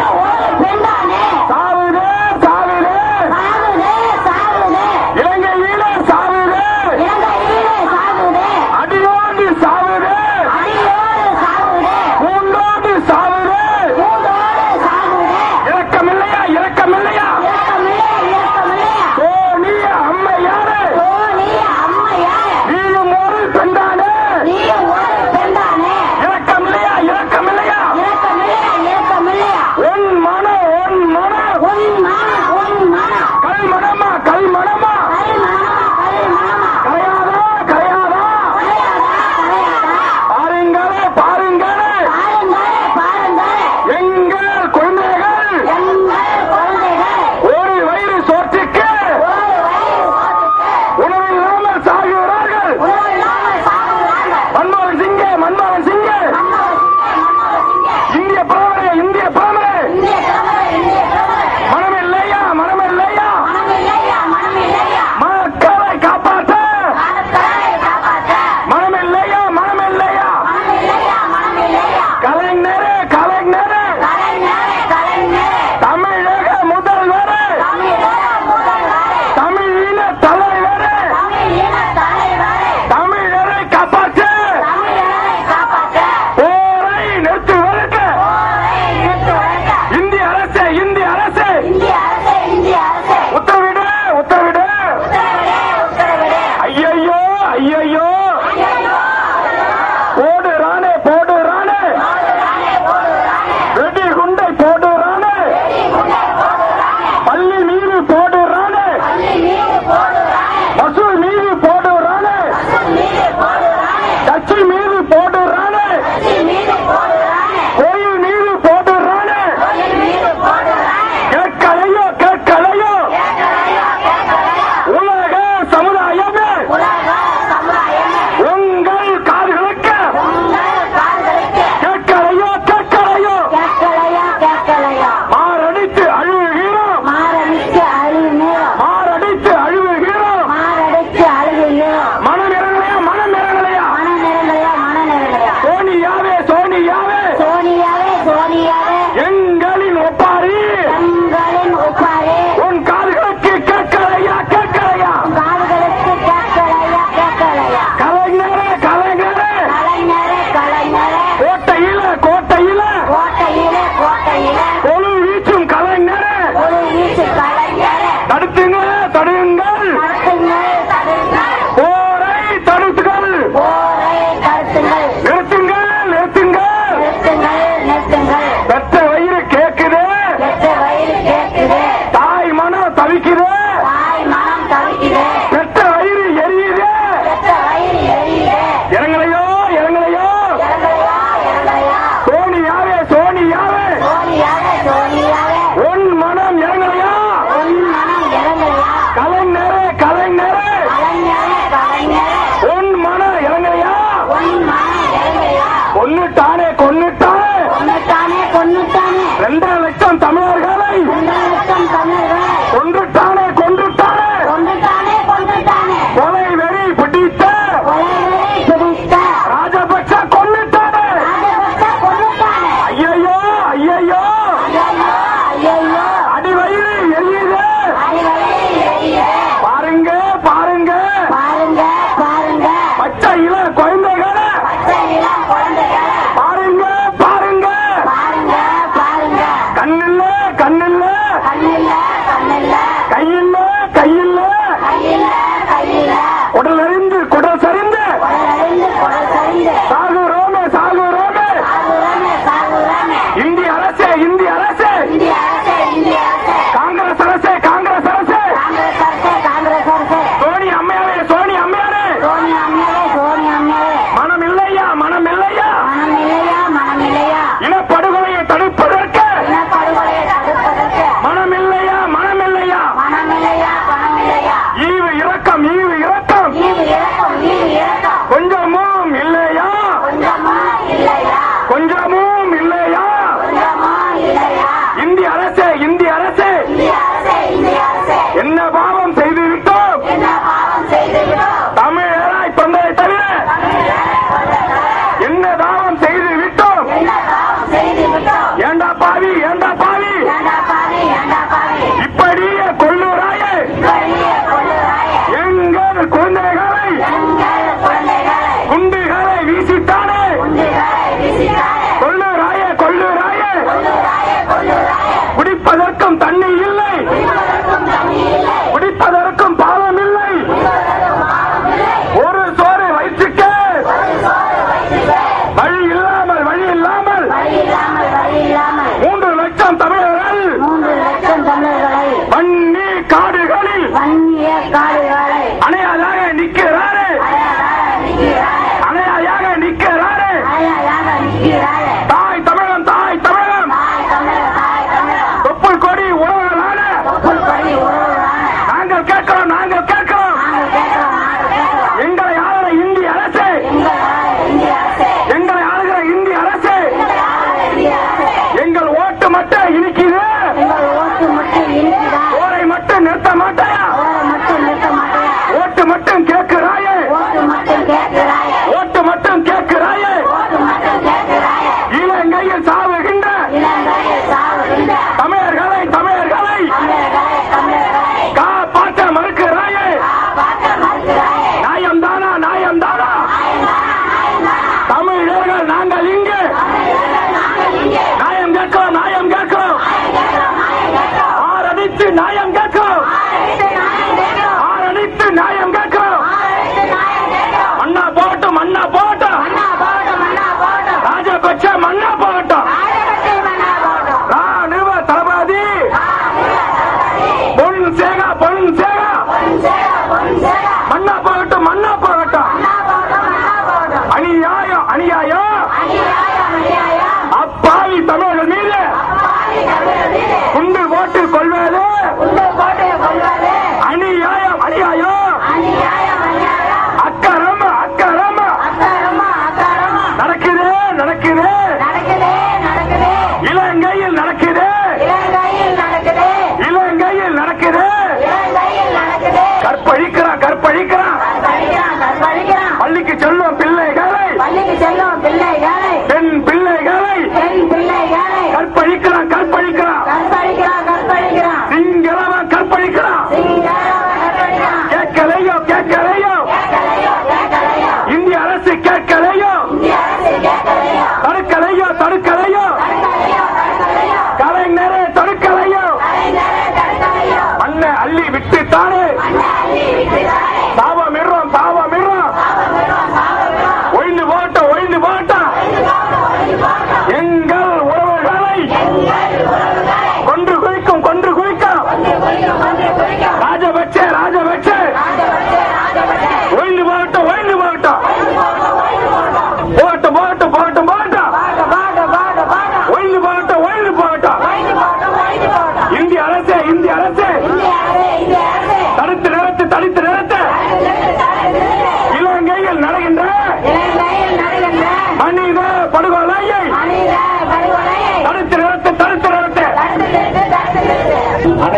ہوا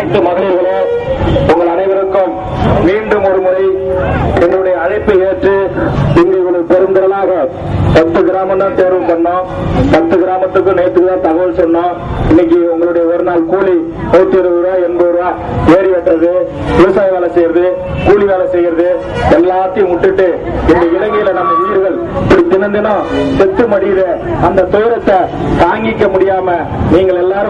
அனைத்து மகளிர்களே உங்கள் அனைவருக்கும் மீண்டும் ஒரு முறை என்னுடைய அழைப்பை ஏற்று இங்கு ஒரு பெருந்திரளாக பத்து கிராமம் தான் தேர்வு பண்ணோம். பத்து கிராமத்துக்கும் நேற்றுக்கு தான் தகவல் சொன்னோம். இன்னைக்கு உங்களுடைய ஒரு நாள் கூலி நூத்தி இருபது ரூபா எண்பது ரூபா ஏறி வெட்டுறது விவசாய வேலை செய்யறது கூலி வேலை செய்யறது எல்லாத்தையும் விட்டுட்டு இந்த இலங்கையில நம்ம உயிர்கள் இப்படி தினம் தினம் செத்து மடியிற அந்த துயரத்தை தாங்கிக்க முடியாம நீங்கள் எல்லாரும்